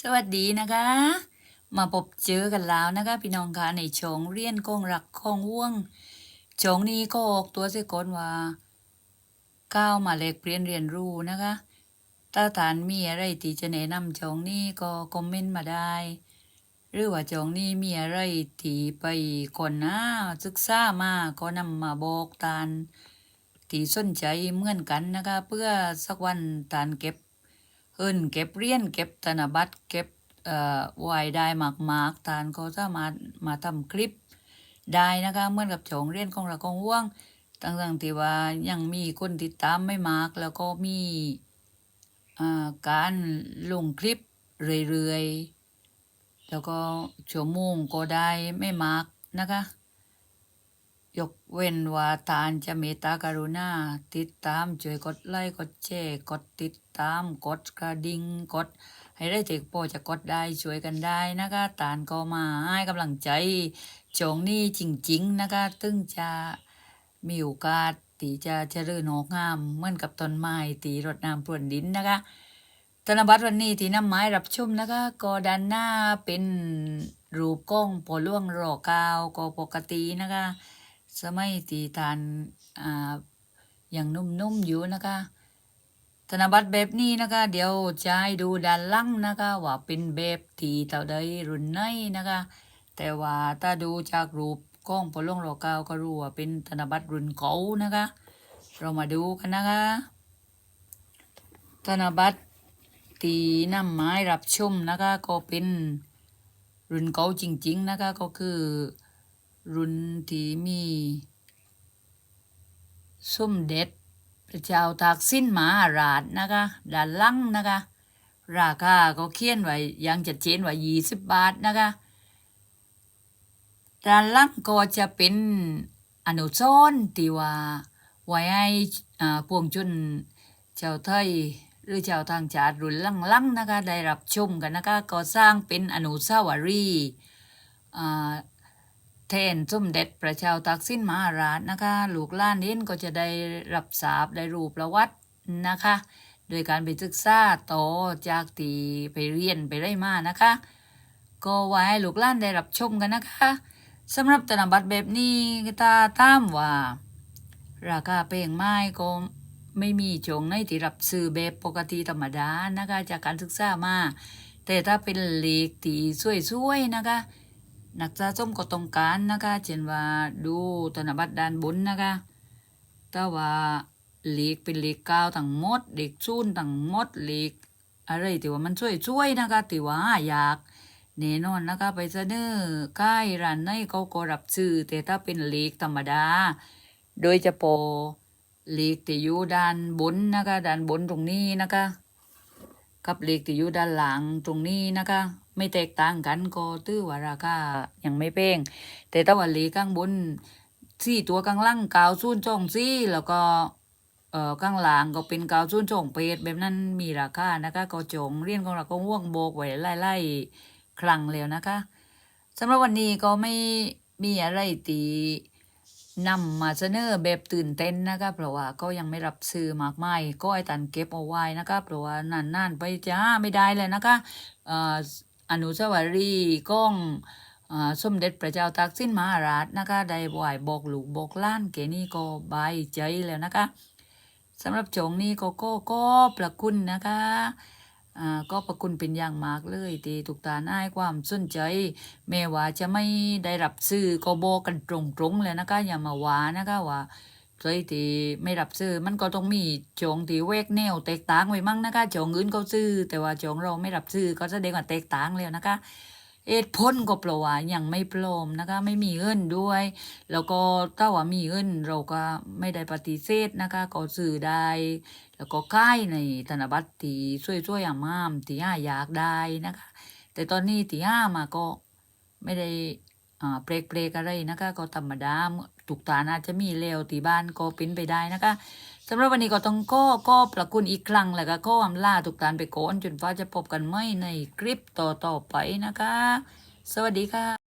สวัสดีนะคะ มาพบเจอกันแล้วนะคะ พี่น้องคะในชงเรียนกงรักคงว่วงชงนี้ก็ออกตัวเสียก่อนว่าก้าวมาเลกเปลี่ยนเรียนรู้นะคะ ถ้าฐานมีอะไรที่จะแนะนำชงนี้ก็คอมเมนต์มาได้ หรือว่าจองนี้มีอะไรที่ไปก่อนหน้าศึกษามาก็นำมาบอกตานที่สนใจเหมือนกันนะคะ เพื่อสักวันตานเก็บ เอินเก็บเรียญเก็บธนบัตรเก็บเอ่อไว้ได้มากๆทานก็สามารถมาทำคลิปได้นะคะเหมือนกับโฉงเรียญของเราของว่วงตั้งๆที่ว่ายังมีคนติดตามไม่มาก แล้วก็มีอ่าการลงคลิปเรื่อยๆ แล้วก็ชั่วโมงก็ได้ไม่มากนะคะ ยกเว้นว่าทานจะเมตตากรุณา ติดตามช่วยกดไลค์กดแชร์กดติดตามกดกระดิ่งกด ให้ได้เจ็กโปจะกดได้ช่วยกันได้นะคะตานก็มาให้กำลังใจจงนี่จริง ๆ นะคะตึงจะมีโอกาสตีจะเจริญงอกงามเหมือนกับต้นไม้ตีรดน้ำพรวนดินนะคะธนบัตรวันนี้ที่นำไม้รับชมนะคะก็ด้านหน้าเป็นรูปกล้องปอล่วงรอกาวก็ปกตินะคะ สมัยที่ทานอ่าอย่างนุ่มๆอยู่นะคะ ธนบัตรแบบนี้นะคะ เดี๋ยวจะให้ดูด้านล่างนะคะ ว่าเป็นแบบที่เท่าใดรุ่นไหนนะคะ แต่ว่าถ้าดูจากรูปกล้องพล่วงรอเก้าก็รู้ว่าเป็นธนบัตรรุ่นเก่านะคะ เรามาดูกันนะคะ ธนบัตรที่นำไม้รับชมนะคะ ก็เป็นรุ่นเก่าจริง ๆ นะคะก็คือ รุ่นที่มีสมเด็จพระเจ้าตากสิ้นหมาราชนะคะด้านลังนะคะ ราคาก็เขียนไว้ยังจัดเจนไว่า20บาทนะคะด้านลังก็จะเป็นอนุสรณ์ที่ว่าไว้ให้อ่าพวงชนชาวไทยหรือชาวต่างชาติรุ่นหลังๆนะคะได้รับชมกันนะคะก็สร้างเป็นอนุสาวรีย์ แทนสมเด็จพระเจ้าตากสินมหาราชนะคะ ลูกล้านเน้นก็จะได้รับทราบได้รูปประวัตินะคะ โดยการไปศึกษาต่อจากตีไปเรียนไปได้มานะคะ ก็ไว้ให้ลูกล้านได้รับชมกันนะคะสำหรับธนบัตรแบบนี้ถ้าตามว่า ราคาแพงไม้ก็ไม่มีจงในที่รับซื้อแบบปกติธรรมดานะคะ จากการศึกษามา แต่ถ้าเป็นเหล็กที่สวยๆนะคะ นักสะสมก็ต้องการนะคะเช่นว่าดูธนบัตรด้านบนนะคะถ้าว่าเหล็กเป็นเหล็กกาทั้งหมดเล็กซูนทั้งหมดเหล็กอะไรที่ว่ามันช่วยๆนะคะที่ว่าอยากแน่นอนนะคะไปเสนอใกล้ร้านไหนเขาก็รับซื้อแต่ถ้าเป็นเหล็กธรรมดา โดยเฉพาะเหล็กที่อยู่ด้านบนนะคะด้านบนตรงนี้นะคะ กับเหล็กที่อยู่ด้านหลังตรงนี้นะคะ ไม่แตกต่างกันก็ตื้อว่าราคายังไม่แพงแต่ถ้าว่าเหล็กข้างบนสี่ตัวข้างล่างกาวซุนจ่องซี่แล้วก็เอ่อข้างหลังก็เป็นกาวซุนจ่องเพชรแบบนั้นมีราคานะคะก็จงเรียนของเราก็ว่วงโบกไว้ไล่ๆครั้งแล้วนะคะสำหรับวันนี้ก็ไม่มีอะไรตี นำมาเสนอแบบตื่นเต้นนะคะเพราะว่าก็ยังไม่รับซื้อมากมายก็ไอ้ตันเก็บเอาไว้นะคะเพราะว่านานๆไปจะหาไม่ได้เลยนะคะอออนุสาวรีย์กล้องอสมเด็จพระเจ้าตากสินมหาราชนะคะได้ไหวบอกลูกบอกล้านแกนี่ก็บายใจแล้วนะคะสำหรับโจงนี้ก็ก็ก็ประคุณนะคะ อ่าก็ประคุณเป็นอย่างมากเลยทีทุกตานให้ความสนใจแม้ว่าจะไม่ได้รับซื้อก็บอกกันตรงๆเลยนะคะอย่ามาว่านะคะว่าใครที่ไม่รับซื้อมันก็ต้องมีจองที่แวกแนวแตกต่างไว้มั่งนะคะจองอื่นเขาซื้อแต่ว่าจองเราไม่รับซื้อก็แสดงว่าแตกต่างแล้วนะคะ เหตุผลก็เพราะว่ายังไม่พร้อมนะคะไม่มีเงินด้วย แล้วก็ถ้าว่ามีเงินเราก็ไม่ได้ปฏิเสธนะคะก็ซื้อได้ แล้วก็ค่ายในธนบัตรที่ช่วยๆอย่างมามที่ห้าอยากได้นะคะ แต่ตอนนี้ที่ห้ามาก็ไม่ได้อ่าเปรกเปรกอะไรนะคะ ก็ธรรมดาถูกตานอาจจะมีเลวที่บ้านก็เป็นไปได้นะคะ สำหรับวันนี้ก็ต้องก็ก็ประคุณอีกครั้งแล้วก็ก็อำลาทุกตานไปก่อนจนฟ้าจะพบกันไม่ในคลิปต่อๆไปนะคะ สวัสดีค่ะ